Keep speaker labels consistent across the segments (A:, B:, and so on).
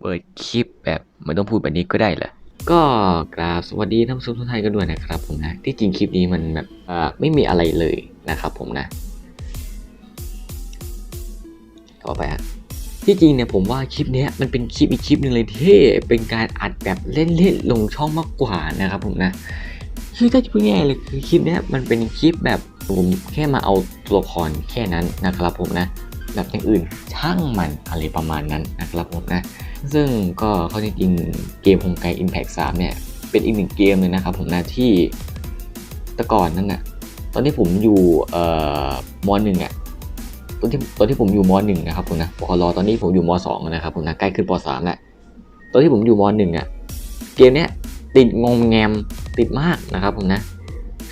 A: เปิดคลิปแบบไม่ต้องพูดแบบนี้ก็ได้เหรอก็กราบสวัสดีท่านผู้ชมทุกท่านกันด้วยนะครับผมนะที่จริงคลิปนี้มันแบบไม่มีอะไรเลยนะครับผมนะต่อไปฮะที่จริงเนี่ยผมว่าคลิปเนี้ยมันเป็นคลิปอีกคลิปหนึ่งเลยที่เป็นการอัดแบบเล่นๆลงช่องมากกว่านะครับผมนะคือถ้าจะพูดง่ายเลยคือคลิปเนี้ยมันเป็นคลิปแบบผมแค่มาเอาตัวละครแค่นั้นนะครับผมนะแบบอย่างอื่นช่างมันอะไรประมาณนั้นนะครับผมนะ ซึ่งก็เขาจริงๆเกม Home Guide Impact 3เนี่ย เป็นอีกหนึ่งเกมเลยนะครับ ผมนะที่แต่ก่อนนั่นน่ะตอนที่ผมอยู่เอ่อมหนึ่งอะตอนที่ตอนที่ผมอยู่มหนึ่งนะครับผมนะปกรตอนนี้ผมอยู่มสองนะครับผมนะใกล้ขึ้นปสามแล้วตอนที่ผมอยู่มหนึ่งอะเกมเนี้ยติดงอมแงมติดมากนะครับผมนะ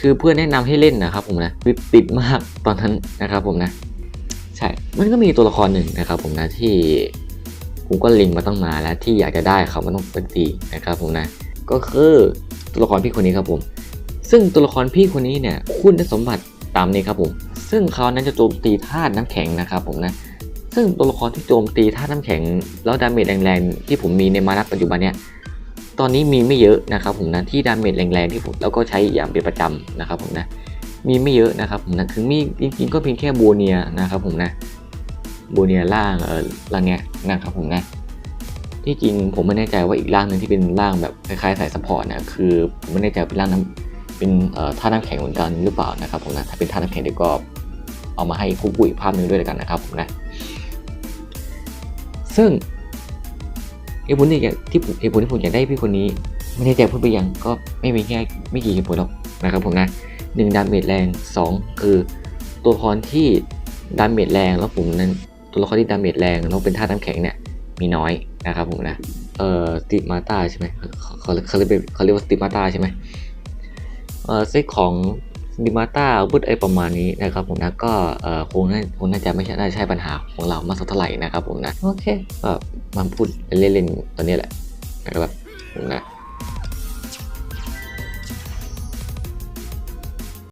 A: คือเพื่อนแนะนำให้เล่นนะครับผมนะคือติดมากตอนนั้นนะครับผมนะ ใช่ มันก็มีตัวละครหนึ่งนะครับผมนะที่ ผมก็ลิงมาตั้งนานแล้วที่อยากจะได้เขามันต้องเป็นตีนะครับผมนะก็คือตัวละครพี่คนนี้ครับผม ซึ่งตัวละครพี่คนนี้เนี่ยคุณสมบัติตามนี้ครับผม ซึ่งเขานั้นจะโจมตีธาตุน้ำแข็งนะครับผมนะซึ่งตัวละครที่โจมตีธาตุน้ำแข็ง แล้วดาเมจแรงๆที่ผมมีในมานัปัจจุบันเนี่ยตอนนี้มีไม่เยอะนะครับผมนะที่ดาเมจแรงๆที่ผมแล้วก็ใช้อย่างเป็นประจำนะครับผมนะมีไม่เยอะนะครับผมนะถึงมีจริงๆก็เพียงแค่โบเนียนะครับผมนะ บเนียล่างเออล่างเนี้ยนะครับผมนะที่จริงผมไม่แน่ใจว่าอีกร่างหนึ่งที่เป็นร่างแบบคล้ายๆสายสปอร์ตนะคือผมไม่แน่ใจเป็นร่างน้ำเป็นเอ่อท่าน้ำแข็งเหมือนกันหรือเปล่านะครับผมนะถ้าเป็นท่าน้ำแข็งเดี๋ยวก็เอามาให้คู่คุยภาพหนึ่งด้วยกันนะครับผมนะซึ่งเหตุผลที่อยากที่ผมเหตุผลที่ผมอยากได้พี่คนนี้ไม่แน่ใจพูดไปยังก็ไม่มีแค่ไม่กี่เหตุผลหรอกนะครับผมนะหนึ่งดาเมจแรง 2 คือตัวละครที่ดาเมจแรงแล้วผมนั้น ตัวละครที่ดาเมจแรงแล้วเป็นธาตุน้ำแข็งเนี่ยมีน้อยนะครับผมนะเอ่อสติมาตาใช่ไหมเขาเขาเขาเรียกเขาเรียกว่าสติมาตาใช่ไหมเอ่อเซตของสติมาตาพูดไอประมาณนี้นะครับผมนะก็เอ่อคงน่าคงน่าจะไม่ใช่น่าจะใช่ปัญหาของเรามากสักเท่าไหร่นะครับผมนะโอเคก็มาพูดเล่นๆตอนนี้แหละนะครับผมนะ